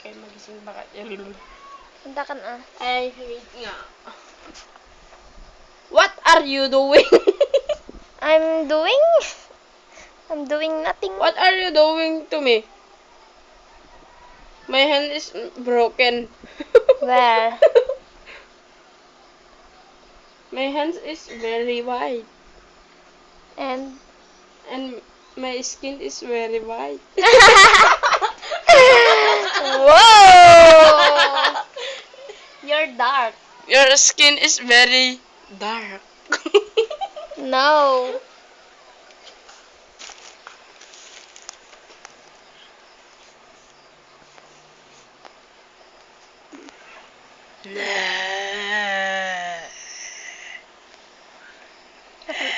kayo magising baka. Punta ka na. I hate nga. What are you doing? I'm doing... I'm doing nothing. What are you doing to me? My hand is broken. Where? My hands is very white. And... And my skin is very white. Whoa! You're dark. Your skin is very dark. No.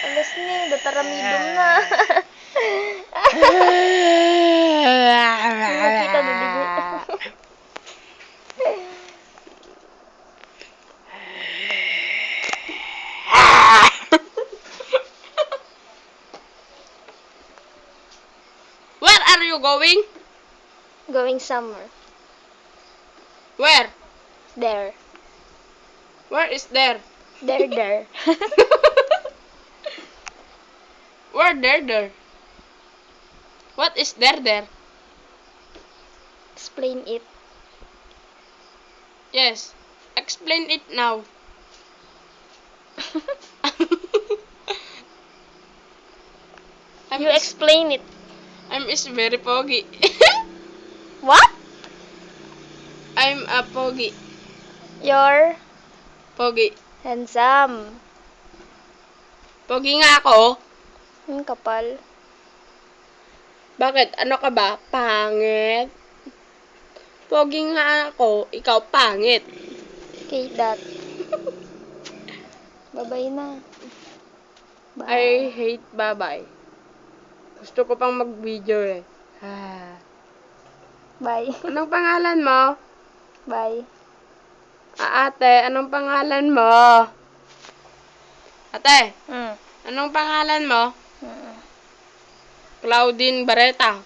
Alas ni, dataramidom ah. na. are you going? Going somewhere. Where? There. Where is there? There, there. Where there there? What is there there? Explain it. Yes. Explain it now. You explain it. I'm is very foggy. What? I'm a foggy. You're Foggy. handsome. Foggy nga ako. Ang kapal. Bakit? Ano ka ba? Pangit? Pogi nga ako, ikaw pangit. Okay, that. Babay na. I hate babay. Gusto ko pang mag-video eh. Ah. Bye. Anong pangalan mo? Bye. Ah, ate, anong pangalan mo? Ate, Mm. anong pangalan mo? Mm. Claudine Bareta.